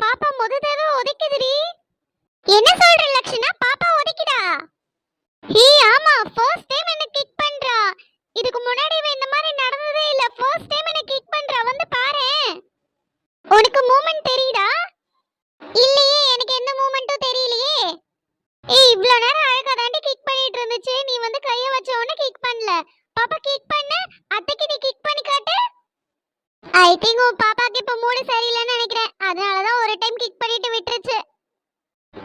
பாப்பா முத தடவை உதைக்குதுடி என்ன சொல்ற லட்சணா பாப்பா உதைக்குதா ஹே ஆமா ஃபர்ஸ்ட் டைம் என்ன கிக் பண்றா. இதுக்கு முன்னாடி இந்த மாதிரி நடந்ததே இல்ல. ஃபர்ஸ்ட் டைம் என்ன கிக் பண்றா. வந்து பாரேன் உனக்கு மூமெண்ட் தெரியுதா? இல்லையே எனக்கு எந்த மூமெண்ட்டும் தெரியலையே. ஏய் இவ்ளோ நேரம் அழகா தாண்டி கிக் பண்ணிட்டு இருந்துச்சு நீ வந்து கைய வச்ச உடனே கிக் பண்ணல பாப்பா கிக் பண்ணு அத்தைக்கு நீ கிக் பண்ணி காட்டு ஐ திங்க் உன் பாப்பாக்கு இப்போ மூடு சரியில்லைன்னு நினைக்கிறேன். அதனால தான் ஒரு டைம் கிக் பண்ணிட்டு விட்டுருச்சு.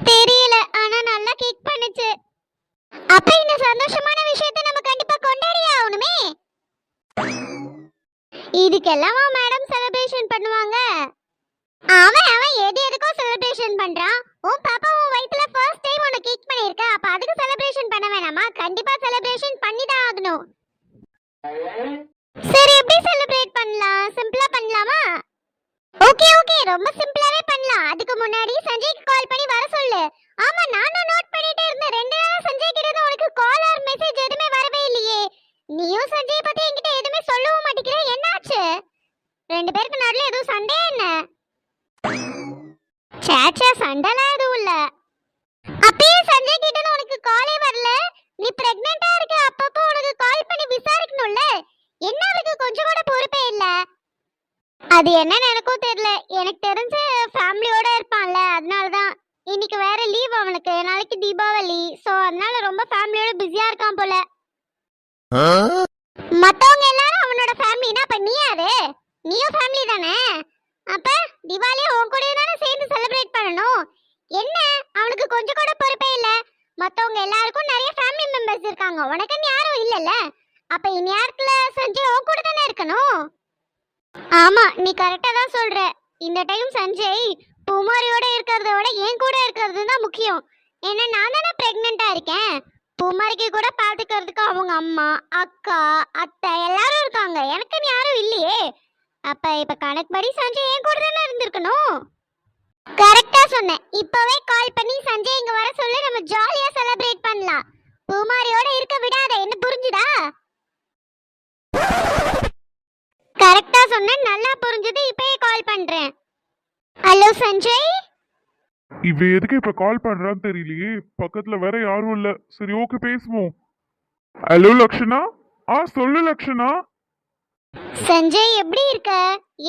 தெரியல ஆனா நல்லா கிக் பண்ணுச்சு. அப்ப இந்த சந்தோஷமான விஷயத்தை நம்ம கண்டிப்பா கொண்டாடியே ஆகணுமே. இதுக்கெல்லாமா மேடம் செலிப்ரேஷன் பண்ணுவாங்க. அவன் அவன் எது எதுக்கோ செலிப்ரேஷன் பண்றான். உன் பாப்பா உன் வயித்துல ஃபர்ஸ்ட் டைம் உன்னை கிக் பண்ணிருக்க அப்ப அதுக்கு செலிப்ரேஷன் பண்ண வேணாமா? கண்டிப்பா செலிப்ரேஷன் பண்ணி தான் ஆகணும். எப்படி செலிப்ரேட் பண்ணலாம்? சிம்பிளா பண்ணலாமா? ஓகே ஓகே ரொம்ப சிம்பிளாவே பண்ணலாம். அதுக்கு முன்னாடி சஞ்சய்க்கு கால் பண்ணி வர சொல்லு. ஆமா நானும் நோட் பண்ணிட்டே இருந்தேன். ரெண்டு நாளா சஞ்சய் கிட்ட இருந்து உனக்கு கால் ஆர் மெசேஜ் எதுவுமே வரவே இல்லையே. நீயும் சஞ்சய் பத்தி என்கிட்ட எதுவுமே சொல்லவும் மாட்டேங்கிற. என்னாச்சு? ரெண்டு பேருக்கு நடுல எதுவும் சண்டையா என்ன? சேச்சா சண்டைலாம் எதுவும் இல்ல. அப்பயே சஞ்சய் கிட்ட இருந்து உனக்கு காலே வரல. நீ பிரெக்னெண்டா இருக்க. அப்பப்போ உனக்கு கால் பண்ணி விசாரிக்கணும்ல. என்ன அவளுக்கு கொஞ்சம் கூட பொறுப்பே இல்ல? அது என்னன்னு எனக்கும் தெரியல. எனக்கு தெரிஞ்ச ஃபேமிலியோட இருப்பான்ல அதனால தான் இன்னைக்கு வேற லீவ் அவனுக்கு. நாளைக்கு தீபாவளி. சோ அதனால ரொம்ப ஃபேமிலியோட பிஸியா இருக்கான் போல. மத்தவங்க எல்லாரும் அவனோட ஃபேமிலினா அப்ப நீ யாரு? நீயும் ஃபேமிலி தானே? அப்ப தீபாவளியை உன் கூடயே தானே சேர்ந்து செலிப்ரேட் பண்ணணும்? என்ன? அவனுக்கு கொஞ்சம் கூட பொறுப்பே இல்ல. மத்தவங்க எல்லாருக்கும் நிறைய ஃபேமிலி மெம்பர்ஸ் இருக்காங்க. உனக்குன்னு யாரும் இல்லல்ல? அப்ப இனி நேரத்துல சஞ்சய் உன் கூட தானே இருக்கணும்? ஆமா நீ கரெக்டா தான் சொல்ற. இந்த டைம் சஞ்சய் பூமாரியோட இருக்கிறத விட என் கூட இருக்கிறது தான் முக்கியம். ஏன்னா நான் தானே பிரெக்னெண்டா இருக்கேன். பூமாரிக்கு கூட பாத்துக்கிறதுக்கு அவங்க அம்மா அக்கா அத்தை எல்லாரும் இருக்காங்க. எனக்குன்னு யாரும் இல்லையே. அப்ப இப்ப கணக்குப்படி சஞ்சய் என் கூட தானே இருந்திருக்கணும்? கரெக்டா சொன்னேன். இப்பவே கால் பண்ணி சஞ்சய் இங்க வர சொல்லி நம்ம ஜாலியா செலிப்ரேட் பண்ணலாம். பூமாரியோட இருக்க விடாத. என்ன புரிஞ்சுதா கரெக்டா சொன்னேன் நல்லா புரிஞ்சுது இப்பவே கால் பண்றேன் ஹலோ சஞ்சய் இவ எதுக்கு இப்ப கால் பண்றான்னு தெரியலையே. பக்கத்துல வேற யாரும் இல்ல. சரி ஓகே பேசுவோம். ஹலோ லக்ஷனா? ஆ சொல்லு லக்ஷனா? சஞ்சய் எப்படி இருக்க?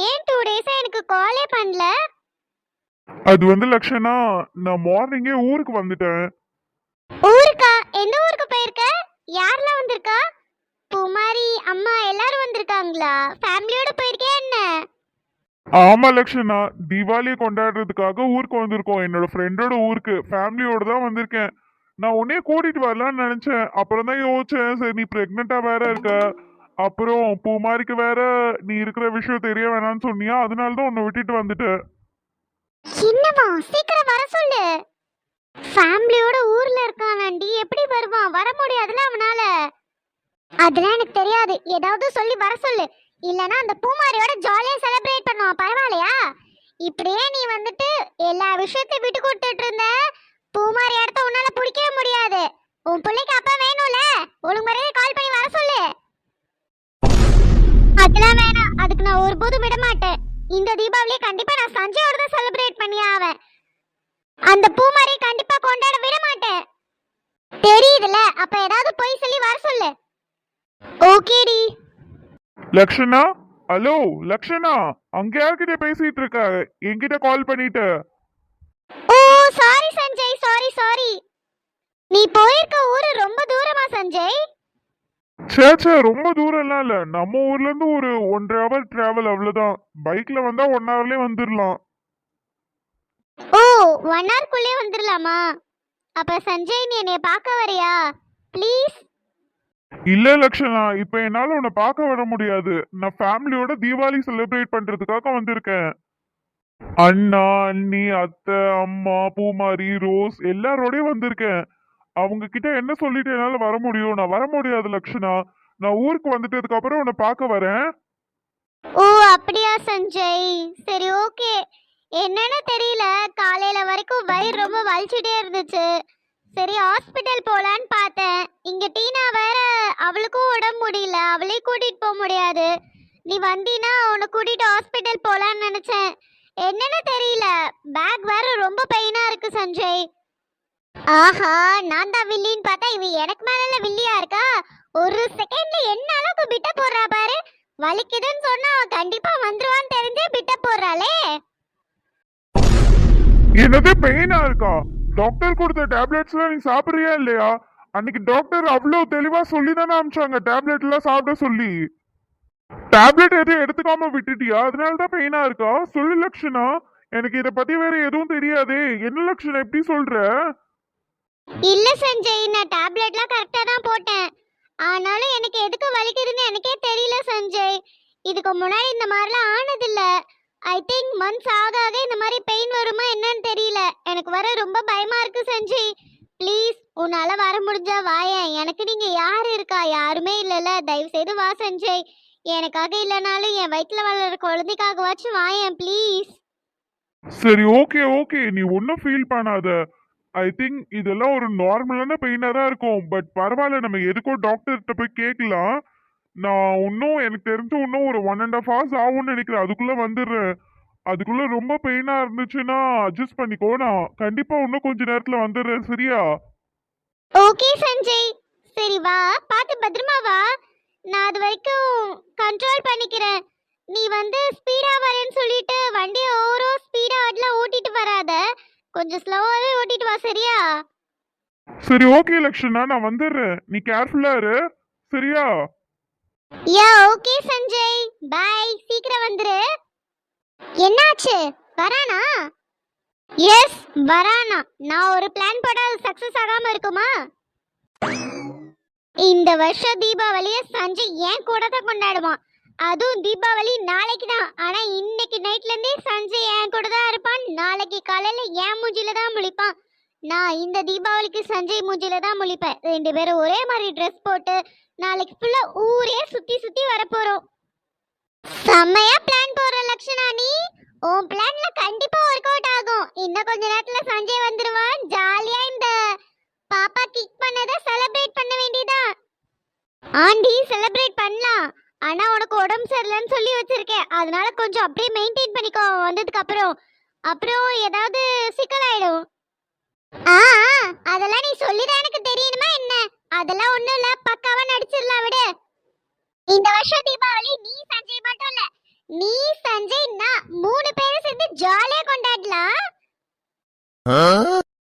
ஏன் டூ டேஸா எனக்கு காலே பண்ணல? அது வந்து லக்ஷனா நான் மார்னிங்கே ஊருக்கு வந்துட்டேன். ஊருக்கா? எந்த ஊருக்கு போயிருக்க? யாரெல்லாம் வந்திருக்கா? பூமாரி அம்மா எல்லாரும் வந்திருக்காங்களா? ஃபேமிலியோட போயிருக்கே என்ன? ஆமா லக்ஷனா தீபாவளி கொண்டாடுறதுக்காக ஊருக்கு வந்திருக்கோம். என்னோட ஃப்ரெண்டோட ஊருக்கு. ஃபேமிலியோட தான் வந்திருக்கேன். நான் உன்னே கூட்டிட்டு வரலாம்னு நினைச்சேன். அப்புறம் தான் யோசிச்சேன் சரி நீ பிரெக்னெண்டா வேற இருக்க. அப்புறம் பூமாரிக்கு வேற நீ இருக்கிற விஷயம் தெரிய வேணாம்னு சொன்னியா? அதனால தான் உன்னை விட்டுட்டு வந்துட்டேன். என்னவா? சீக்கிரம் வர சொல்லு. ஃபேமிலியோட ஊர்ல இருக்கானாண்டி. எப்படி வருவான்? வர முடியாதுல அவனால. அதெல்லாம் எனக்கு தெரியாது. ஏதாவது சொல்லி வர சொல்லு. இல்லனா அந்த பூமாரியோட ஜாலியா செலிப்ரேட் பண்ணுவோம். பரவாயில்லையா? இப்படியே நீ வந்துட்டு எல்லா விஷயத்தையும் விட்டு கொடுத்துட்டு இருந்த பூமாரி இடத்த உன்னால பிடிக்கவே முடியாது. உன் பிள்ளைக்கு அப்பா வேணும்ல? ஒழுங்கு முறையே கால் பண்ணி வர சொல்லு. அதெல்லாம் வேணாம். அதுக்கு நான் ஒருபோதும் விட மாட்டேன். இந்த தீபாவளியை கண்டிப்பா நான் சஞ்சயோட தான் செலிப்ரேட் பண்ணி ஆவேன். அந்த பூமாரியை கண்டிப்பா கொண்டாட விட மாட்டேன். தெரியுதுல அப்ப ஏதாவது போய் சொல்லி வர சொல்லு. ஓகேடி லக்ஷனா? ஹலோ லக்ஷனா அங்க யார்கிட்ட பேசிட்டு இருக்க என்கிட்ட கால் பண்ணிட்டு. Oh sorry Sanjay sorry sorry நீ போயிருக்க ஊரு ரொம்ப தூரமா சஞ்சய்? சே சே ரொம்ப தூரம்லாம் இல்ல. நம்ம ஊர்ல இருந்து ஒரு ஒன்றரை ஹவர் டிராவல் அவ்வளவுதான். பைக்ல வந்தா ஒன் ஹவர்லயே வந்துடலாம் ஓ ஒன் ஹவர்க்குள்ளே வந்துடலாமா அப்ப சஞ்சய் நீ என்னைய பார்க்க வரியா? ப்ளீஸ் இல்ல லக்ஷனா இப்ப என்னால உன்னை பார்க்க வர முடியாது. நான் ஃபேமிலியோட தீபாவளி செலிப்ரேட் பண்றதுக்காக வந்திருக்கேன். அண்ணா அண்ணி அத்தை அம்மா பூமாரி ரோஸ் எல்லாரோடயும் வந்திருக்கேன். அவங்க கிட்ட என்ன சொல்லிட்டு என்னால வர முடியும்? நான் வர முடியாது லக்ஷனா. நான் ஊருக்கு வந்துட்டதுக்கு அப்புறம் உன்னை பார்க்க வரேன். ஓ அப்படியா சஞ்சய்? சரி ஓகே என்னன்னு தெரியல. காலையில வரைக்கும் வயிறு ரொம்ப வலிச்சுட்டே இருந்துச்சு. சரி ஹாஸ்பிட்டல் போலான்னு பார்த்தேன். இங்க டீனா வேற அவளுக்கும் உடம்பு முடியல. அவளையும் கூட்டிட்டு போக முடியாது. நீ வந்தீனா உன்னை கூட்டிட்டு ஹாஸ்பிட்டல் போலான்னு நினைச்சேன். என்னன்னு தெரியல. பேக் வேற ரொம்ப பெயினா இருக்கு சஞ்சய். ஆஹா நான் தான் வில்லின்னு பார்த்தா இவன் எனக்கு மேல வில்லியா இருக்கா? ஒரு செகண்ட்ல என்ன அளவுக்கு பிட்ட போடுறா பாரு. வலிக்குதுன்னு சொன்னா அவன் கண்டிப்பா வந்துருவான்னு தெரிஞ்சே பிட்ட போடுறாளே. என்னது பெயினா இருக்கா? டாக்டர் கொடுத்த டேப்லெட்ஸ்லாம் நீ சாப்பிட்றியா இல்லையா? அன்னைக்கு டாக்டர் அவ்வளோ தெளிவாக சொல்லி தானே அமிச்சாங்க டேப்லெட்லாம் சாப்பிட சொல்லி. டேப்லெட் எதுவும் எடுத்துக்காம விட்டுட்டியா? அதனால தான் பெயினாக இருக்கா? சொல்லு லக்ஷனா. எனக்கு இதை பற்றி வேற எதுவும் தெரியாதே. என்ன லட்சணம் எப்படி சொல்கிற இல்ல சஞ்சய் நான் டேப்லெட்லாம் கரெக்டாக தான் போட்டேன். ஆனாலும் எனக்கு எதுக்கு வலிக்குதுன்னு எனக்கே தெரியல சஞ்சய். இதுக்கு முன்னாடி இந்த மாதிரிலாம் ஆனதில்ல. ஐ திங்க் மந்த்ஸ் ஆக ஆக இந்த மாதிரி பெயின் வருமா என்னன்னு தெரியல. எனக்கு வர ரொம்ப பயமா இருக்கு சஞ்சய் ப்ளீஸ் உன்னால வர முடிஞ்சா வாயேன் எனக்கு நீங்க யார் இருக்கா? யாருமே இல்லைல்ல. தயவு செய்து வா சஞ்சய் எனக்காக இல்லைனாலும் என் வயிற்றுல வளர்ற குழந்தைக்காகவாச்சும் வாயேன் ப்ளீஸ் சரி ஓகே ஓகே நீ ஒன்றும் ஃபீல் பண்ணாத. ஐ திங்க் இதெல்லாம் ஒரு நார்மலான பெயினாக தான் இருக்கும். பட் பரவாயில்ல நம்ம எதுக்கும் டாக்டர்கிட்ட போய் கேட்கலாம். நான் இன்னும் எனக்கு தெரிஞ்சு இன்னும் ஒரு ஒன் அண்ட் ஆஃப் ஹவர்ஸ் ஆகும்னு நினைக்கிறேன். அதுக்குள்ளே வந்துடுறேன். அதுக்குள்ளே ரொம்ப பெயினாக இருந்துச்சுன்னா அட்ஜஸ்ட் பண்ணிக்கோ. நான் கண்டிப்பாக இன்னும் கொஞ்ச நேரத்தில் வந்துடுறேன். சரியா? ஓகே சஞ்சய். சரி வா. பார்த்து பத்திரமா வா. நான் அது வரைக்கும் கண்ட்ரோல் பண்ணிக்கிறேன். நீ வந்து ஸ்பீடா வரேன்னு சொல்லிட்டு வண்டியை ஓவரோ ஸ்பீடா அதெல்லாம் ஓட்டிட்டு வராத. கொஞ்சம் ஸ்லோவாவே ஓட்டிட்டு வா சரியா? சரி ஓகே லக்ஷனா நான் வந்துடுறேன். நீ கேர்ஃபுல்லாக இரு. சரியா? Yeah okay Sanjay. பை சீக்கிரம் வந்துரு. என்னாச்சு? வரானா? எஸ் வரானா. நான் ஒரு பிளான் போட்டால் சக்ஸஸ் சக்சஸ் ஆகாம இருக்குமா? இந்த வருஷம் தீபாவளிய சஞ்சய் ஏன் கூட தான் கொண்டாடுவான். அதுவும் தீபாவளி நாளைக்கு தான். ஆனா இன்னைக்கு நைட்ல இருந்தே சஞ்சய் என் கூட தான் இருப்பான். நாளைக்கு காலையில ஏன் மூஞ்சில தான் முழிப்பான். நான் இந்த தீபாவளிக்கு சஞ்சய் மூஞ்சில தான் முழிப்பேன். ரெண்டு பேரும் ஒரே மாதிரி ட்ரெஸ் போட்டு நாளைக்கு ஃபுல்லா ஊரே சுத்தி சுத்தி வர போறோம் செம்மையா பிளான் போற லட்சணா நீ. உன் பிளான்ல கண்டிப்பா ஒர்க் அவுட் ஆகும். இன்னும் கொஞ்ச நேரத்துல சஞ்சய் வந்துருவான். ஜாலியா இந்த பாப்பா கிக் பண்ணதை செலிப்ரேட் பண்ண வேண்டியதா? ஆண்டி செலிப்ரேட் பண்ணலாம். ஆனா உனக்கு உடம்பு சரியில்லைன்னு சொல்லி வச்சிருக்கேன். அதனால கொஞ்சம் அப்படியே மெயின்டைன் பண்ணிக்கோ. வந்ததுக்கு அப்புறம். அப்புறம் ஏதாவது சிக்கலாயிடும். ஆ ஆ, அதெல்லாம் நீ சொல்லிதான் எனக்கு தெரியணுமா என்ன? அதெல்லாம் ஒண்ணும் இல்ல பக்காவா நடிச்சிடலாம் விடு. இந்த வருஷம் தீபாவளி நீ சஞ்சய் மட்டும் இல்ல. நீ சஞ்சய் நான் மூணு பேரும் சேர்ந்து ஜாலியா கொண்டாடலாம்.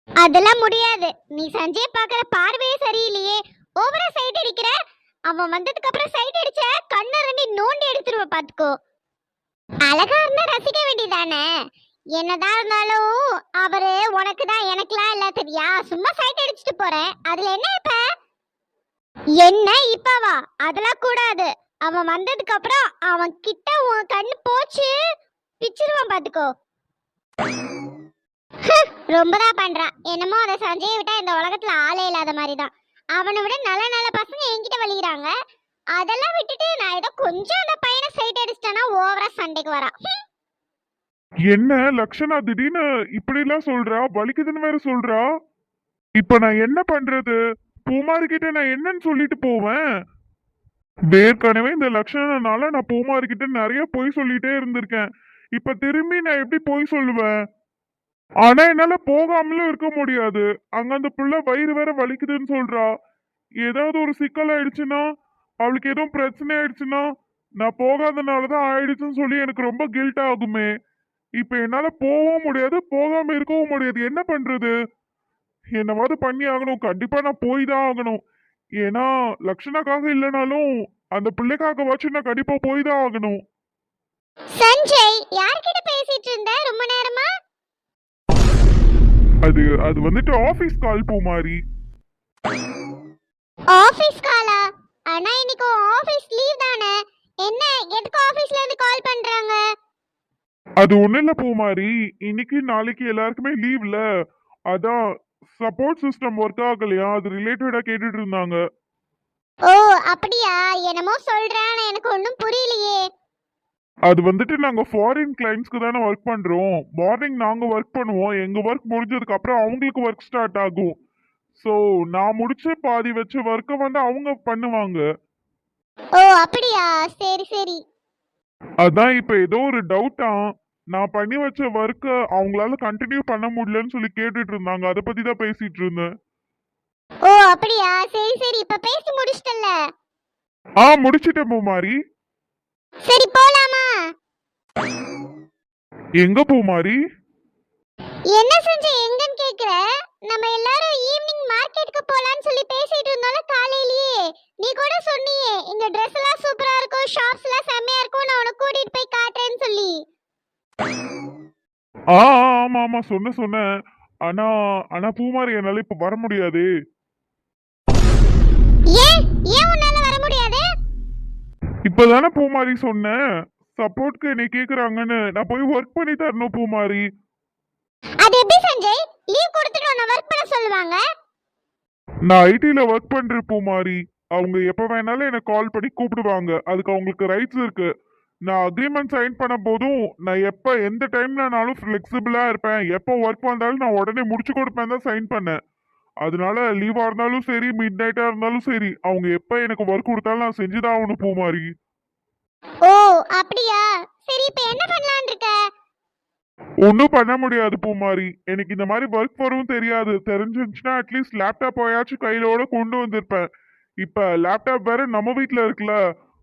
அதெல்லாம் முடியாது. நீ சஞ்சய் பாக்குற பார்வையே சரியில்லையே. ஓவரா சைட் அடிக்கிற? அவன் வந்ததுக்கு அப்புறம் சைட் அடிச்ச கண்ணை ரெண்டி நோண்டி எடுத்துருவ பாத்துக்கோ. அழகா இருந்தா ரசிக்க வேண்டியதானே? என்னதான் இருந்தாலும் அவரு உனக்கு தான் எனக்குலாம் இல்ல தெரியா? சும்மா சைட் அடிச்சுட்டு போறேன். அதுல என்ன என்ன இப்பவா அதெல்லாம் கூடாது. அவன் வந்ததுக்கு அப்புறம் அவன் கிட்ட உன் கண்ணு போச்சு. பிச்சிருவான் பாத்துக்கோ. ரொம்பதான் பண்றான் என்னமோ அதை சஞ்சய விட்டா இந்த உலகத்துல ஆளே இல்லாத மாதிரி தான் அவனை விட நல்ல நல்ல பசங்க என்கிட்ட வலிக்கிறாங்க. அதெல்லாம் விட்டுட்டு நான் ஏதோ கொஞ்சம் அந்த பையனை சைட் அடிச்சிட்டேன்னா ஓவரா சண்டைக்கு வரான். என்ன லக்ஷனா திடீர்னு இப்படிலாம் சொல்றா? வலிக்குதுன்னு வேற சொல்றா? இப்ப நான் என்ன பண்றது? பூமார்கிட்ட நான் என்னன்னு சொல்லிட்டு போவேன். ஏற்கனவே இந்த லட்சணனால நான் பூமார்கிட்ட நிறைய பொய் சொல்லிட்டே இருந்திருக்கேன். இப்ப திரும்பி நான் எப்படி பொய் சொல்லுவேன்? ஆனா என்னால போகாமலும் இருக்க முடியாது. அங்க அந்த புள்ள வயிறு வேற வலிக்குதுன்னு சொல்றா. ஏதாவது ஒரு சிக்கல் ஆயிடுச்சுன்னா அவளுக்கு எதுவும் பிரச்சனை ஆயிடுச்சுன்னா நான் போகாதனாலதான் ஆயிடுச்சுன்னு சொல்லி எனக்கு ரொம்ப கில்ட் ஆகுமே. இப்ப என்னால போகவும் முடியாது போகாம இருக்கவும் முடியாது. என்ன பண்றது? என்னவாவது பண்ணி ஆகணும். கண்டிப்பா நான் போய் தான் ஆகணும். ஏன்னா லக்ஷனாக்காக இல்லைனாலும் அந்த பிள்ளைக்காகவாச்சும் நான் கண்டிப்பா போய் தான் ஆகணும். சஞ்சய் யார்கிட்ட பேசிட்டு இருந்த? ரொம்ப நேரமா? அது அது வந்துட்டு ஆபீஸ் கால் பூமாரி ஆபீஸ் காலா ஆனா இன்னைக்கு ஆபீஸ் லீவ் தானே? என்ன எதுக்கு ஆபீஸ்ல இருந்து கால் பண்றாங்க? அது ஒண்ணும் இல்ல பூமாரி இன்னைக்கு நாளைக்கு எல்லாருக்குமே லீவ்ல அதான் சப்போர்ட் சிஸ்டம் ஒர்க் ஆகலையா? அது ரிலேட்டடா கேட்டுட்டு இருந்தாங்க. ஓ அப்படியா? என்னமோ சொல்றேன் எனக்கு ஒன்றும் புரியலையே. அது வந்துட்டு நாங்க ஃபாரின் கிளைண்ட்ஸ்க்கு தானே ஒர்க் பண்றோம். மார்னிங் நாங்க ஒர்க் பண்ணுவோம். எங்க ஒர்க் முடிஞ்சதுக்கு அப்புறம் அவங்களுக்கு ஒர்க் ஸ்டார்ட் ஆகும். ஸோ நான் முடிச்ச பாதி வச்ச ஒர்க்கை வந்து அவங்க பண்ணுவாங்க. ஓ அப்படியா? சரி சரி. அதான் இப்ப ஏதோ ஒரு டவுட்டா நான் பண்ணி வச்ச ஒர்க்கை அவங்களால கண்டினியூ பண்ண முடியலன்னு சொல்லி கேட்டுட்டு இருந்தாங்க. அதை பத்தி தான் பேசிட்டு இருந்தேன். ஓ அப்படியா? சரி சரி. இப்ப பேசி முடிச்சிட்டல்ல? ஆ முடிச்சிட்டேன் பூமாரி. சரி போலாமா? எங்க பூமாரி? என்ன செஞ்ச எங்கன்னு கேக்குற? நம்ம எல்லாரும் ஈவினிங் மார்க்கெட்டுக்கு போலாம்னு சொல்லி பேசிட்டு இருந்தோம்ல காலையிலேயே. நீ கூட சொன்னியே இந்த Dress எல்லாம் சூப்பரா இருக்கும் ஷாப்ஸ் எல்லாம் செம்மையா இருக்கும் நான் உனக்கு கூட்டிட்டு போய் காட்டுறேன்னு சொல்லி. ஆ ஆமா ஆமா சொன்ன சொன்னேன். ஆனா ஆனா பூமாரி என்னால இப்ப வர முடியாது. ஏன்? ஏன் உன்னால வர முடியாது? இப்பதானே பூமாரி சொன்னேன் சப்போர்ட்க்கு என்னை கேக்குறாங்கன்னு. நான் போய் ஒர்க் பண்ணி தரணும் பூமாரி. அது எப்படி சஞ்சய்? லீவ் கொடுத்துட்டு உன்னை ஒர்க் பண்ண சொல்லுவாங்க? நான் ஐடில ஒர்க் பண்றேன் பூமாரி. அவங்க எப்ப வேணாலும் எனக்கு கால் பண்ணி கூப்பிடுவாங்க. அதுக்கு அவங்களுக்கு ரைட்ஸ் இருக்கு. நான் அக்ரிமெண்ட் சைன் பண்ண போதும் நான் எப்ப எந்த டைம்லனாலும் ஃபிளெக்சிபிளா இருப்பேன். எப்போ ஒர்க் வந்தாலும் நான் உடனே முடிச்சு கொடுப்பேன் தான் சைன் பண்ணேன். அதனால லீவா இருந்தாலும் சரி மிட் நைட்டா இருந்தாலும் சரி அவங்க எப்ப எனக்கு ஒர்க் கொடுத்தாலும் நான் செஞ்சுதான் ஆகணும் பூமாரி. ஓ அப்படியா? சரி இப்போ என்ன பண்ணலாம்னு இருக்க? ஒன்றும் பண்ண முடியாது பூமாரி. எனக்கு இந்த மாதிரி ஒர்க் வரும் தெரியாது. தெரிஞ்சிருந்துச்சுன்னா அட்லீஸ்ட் லேப்டாப் போயாச்சும் கையிலோட கொண்டு வந்திருப்பேன். இப்போ லேப்டாப் வேற நம்ம வீட்டில் இருக்குல்ல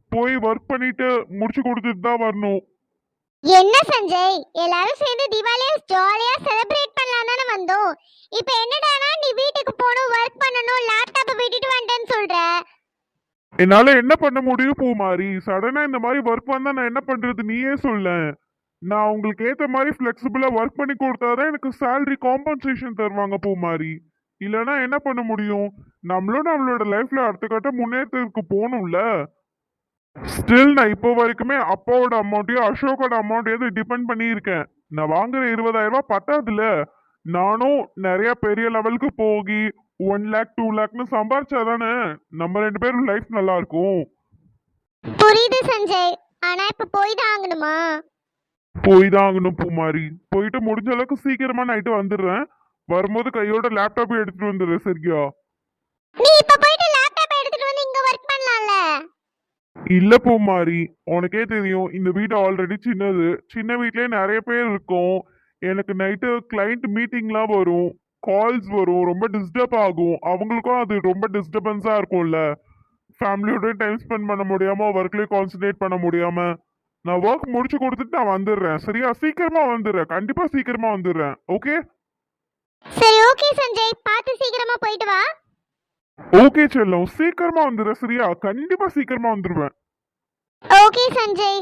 போய் ஒர்க் பண்ணிட்டு முடிச்சு கொடுத்துட்டு தான் வரணும். என்ன சஞ்சய்? எல்லாரும் சேர்ந்து தீபாவளியை ஜாலியா செலிப்ரேட் பண்ணலாம் தானே வந்தோம். இப்போ என்னடானா நீ வீட்டுக்கு போகணும் ஒர்க் பண்ணணும் லேப்டாப்பை விட்டுட்டு வந்துட்டேன்னு சொல்ற? என்னால என்ன பண்ண முடியும் பூமாரி? சடனா இந்த மாதிரி ஒர்க் வந்தா நான் என்ன பண்றது? நீயே சொல்ல. நான் உங்களுக்கு ஏத்த மாதிரி ஃபிளெக்சிபிளா ஒர்க் பண்ணி கொடுத்தாதான் எனக்கு salary காம்பன்சேஷன் தருவாங்க பூமாரி. இல்லைன்னா என்ன பண்ண முடியும்? நம்மளும் நம்மளோட லைஃப்ல அடுத்த கட்ட முன்னேற்றத்துக்கு போகணும்ல. ஸ்டில் நான் இப்போ வரைக்குமே அப்பாவோட அமௌண்ட்டையும் அசோக்கோட அமௌண்ட்டையும் டிபெண்ட் பண்ணியிருக்கேன். நான் வாங்குற இருபதாயிரம் ரூபாய் பத்தாதுல நானும் நிறைய பெரிய லெவலுக்கு போகி ஒன் லேக் டூ லேக்னு சம்பாரிச்சாதானே நம்ம ரெண்டு பேரும் லைஃப் நல்லா இருக்கும் புரியுது சஞ்சய். ஆனா இப்ப போய் தான் ஆகணுமா? போய் தான் ஆகணும் பூமாரி. போயிட்டு முடிஞ்ச அளவுக்கு சீக்கிரமா நைட்டு வந்துடுறேன். வரும்போது கையோட லேப்டாப் எடுத்துட்டு வந்துடுறேன் சரியா? நீ இப்ப போயிட்டு லேப்டாப் எடுத்துட்டு வந்து இங்க ஒர்க் பண்ணலாம்ல இல்ல பூமாரி உனக்கே தெரியும் இந்த வீடு ஆல்ரெடி சின்னது. சின்ன வீட்லயே நிறைய பேர் இருக்கும். எனக்கு நைட்டு கிளைண்ட் மீட்டிங்லாம் வரும். கால்ஸ் வரும். ரொம்ப டிஸ்டர்ப் ஆகும். அவங்களுக்கும் அது ரொம்ப டிஸ்டர்பன்ஸா இருக்கும்ல. ஃபேமிலியோட டைம் ஸ்பெண்ட் பண்ண முடியாம ஒர்க்லயே கான்சென்ட்ரேட் பண்ண முடியாம. நான் ஒர்க் முடிச்சு கொடுத்துட்டு நான் வந்துடுறேன். சரியா? சீக்கிரமா வந்துடுறேன். கண்டிப்பா சீக்கிரமா வந்துடுறேன். ஓகே சரி ஓகே சஞ்சய். பார்த்து சீக்கிரமா போயிட்டு வா. ஓகே செல்லம். சீக்கிரமா வந்துடுறேன் சரியா? கண்டிப்பா சீக்கிரமா வந்துடுவேன் ஓகே சஞ்சய்.